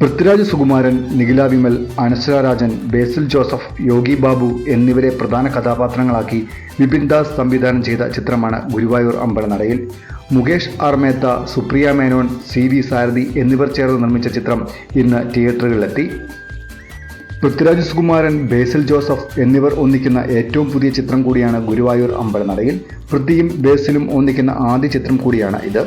പൃഥ്വിരാജ് സുകുമാരൻ നിഖില വിമൽ അനശ്വര രാജൻ ബേസിൽ ജോസഫ് യോഗി ബാബു എന്നിവരെ പ്രധാന കഥാപാത്രങ്ങളാക്കി വിപിൻ ദാസ് സംവിധാനം ചെയ്ത ചിത്രമാണ് Guruvayur അമ്പലനടയിൽ. Mukesh R Mehta Supriya Menon C V Sarathi എന്നിവർ ചേർന്ന് നിർമ്മിച്ച ചിത്രം ഇന്ന് തിയേറ്ററുകളിലെത്തി. പൃഥ്വിരാജ് സുകുമാരൻ ബേസിൽ ജോസഫ് എന്നിവർ ഒന്നിക്കുന്ന ഏറ്റവും പുതിയ ചിത്രം കൂടിയാണ് ഗുരുവായൂർ അമ്പലനടയിൽ. പൃഥ്വിയും ബേസിലും ഒന്നിക്കുന്ന ആദ്യ ചിത്രം കൂടിയാണ് ഇത്.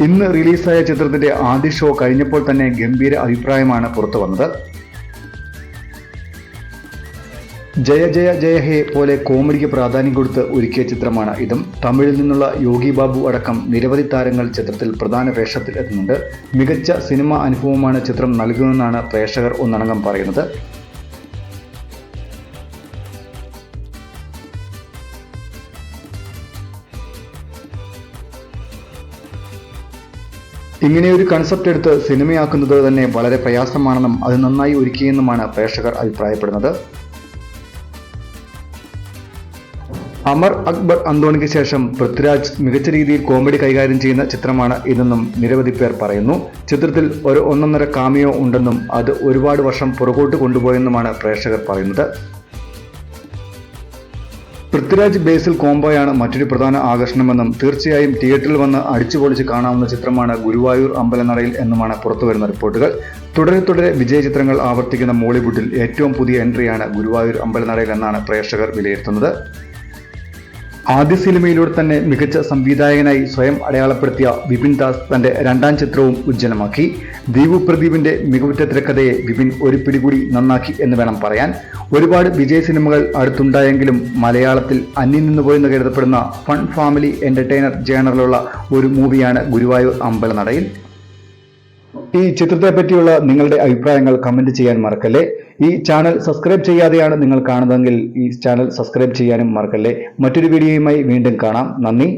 ഇന്ന് റിലീസായ ചിത്രത്തിന്റെ ആദ്യ ഷോ കഴിഞ്ഞപ്പോൾ തന്നെ ഗംഭീര അഭിപ്രായമാണ് പുറത്തു വന്നത്. ജയ ജയ ജയ ഹേ പോലെ കോമഡിക്ക് പ്രാധാന്യം കൊടുത്ത് ഒരുക്കിയ ചിത്രമാണ് ഇതും. തമിഴിൽ നിന്നുള്ള യോഗി ബാബു അടക്കം നിരവധി താരങ്ങൾ ചിത്രത്തിൽ പ്രധാന വേഷത്തിൽ എത്തുന്നുണ്ട്. മികച്ച സിനിമ അനുഭവമാണ് ചിത്രം നൽകുന്നതെന്നാണ് പ്രേക്ഷകർ ഒന്നടങ്കം പറയുന്നത്. ഇങ്ങനെ ഒരു കൺസെപ്റ്റ് എടുത്ത് സിനിമയാക്കുന്നത് തന്നെ വളരെ പ്രയാസമാണെന്നും അത് നന്നായി ഒരുക്കിയെന്നുമാണ് പ്രേക്ഷകർ അഭിപ്രായപ്പെടുന്നത്. അമർ അക്ബർ അന്തോണിക്ക് ശേഷം പൃഥ്വിരാജ് മികച്ച രീതിയിൽ കോമഡി കൈകാര്യം ചെയ്യുന്ന ചിത്രമാണ് ഇതെന്നും നിരവധി പേർ പറയുന്നു. ചിത്രത്തിൽ ഒരു ഒന്നൊന്നര കാമിയോ ഉണ്ടെന്നും അത് ഒരുപാട് വർഷം പുറകോട്ട് കൊണ്ടുപോയെന്നുമാണ് പ്രേക്ഷകർ പറയുന്നത്. പൃഥ്വിരാജ് ബേസിൽ കോംബോയാണ് മറ്റൊരു പ്രധാന ആകർഷണമെന്നും തീർച്ചയായും തിയേറ്ററിൽ വന്ന് അടിച്ചുപൊളിച്ച് കാണാവുന്ന ചിത്രമാണ് ഗുരുവായൂർ അമ്പലനടയിൽ എന്നുമാണ് പുറത്തുവരുന്ന റിപ്പോർട്ടുകൾ. തുടരെ തുടരെ വിജയ ചിത്രങ്ങൾ ആവർത്തിക്കുന്ന മോളിവുഡിൽ ഏറ്റവും പുതിയ എൻട്രിയാണ് ഗുരുവായൂർ അമ്പലനടയിൽ എന്നാണ് പ്രേക്ഷകർ വിലയിരുത്തുന്നത്. ആദ്യ സിനിമയിലൂടെ തന്നെ മികച്ച സംവിധായകനായി സ്വയം അടയാളപ്പെടുത്തിയ വിപിൻ ദാസ് തന്റെ രണ്ടാം ചിത്രവും ഉജ്ജ്വലമാക്കി. ദീപു പ്രദീപിന്റെ മികവുറ്റ തിരക്കഥയെ വിപിൻ ഒരു പിടികൂടി നന്നാക്കി എന്ന് വേണം പറയാൻ. ഒരുപാട് വിജയ സിനിമകൾ അടുത്തുണ്ടായെങ്കിലും മലയാളത്തിൽ അന്യം നിന്നുപോയെന്ന് കരുതപ്പെടുന്ന ഫൺ ഫാമിലി എന്റർടൈനർ ജേണറിലുള്ള ഒരു മൂവിയാണ് ഗുരുവായൂർ അമ്പലനടയിൽ. ഈ ചിത്രത്തെ പറ്റിയുള്ള നിങ്ങളുടെ അഭിപ്രായങ്ങൾ കമന്റ് ചെയ്യാൻ മറക്കല്ലേ? ഈ ചാനൽ സബ്സ്ക്രൈബ് ചെയ്യാതെയാണ് നിങ്ങൾ കാണുന്നതെങ്കിൽ ഈ ചാനൽ സബ്സ്ക്രൈബ് ചെയ്യാനും മറക്കല്ലേ? മറ്റൊരു വീഡിയോയുമായി വീണ്ടും കാണാം. നന്ദി.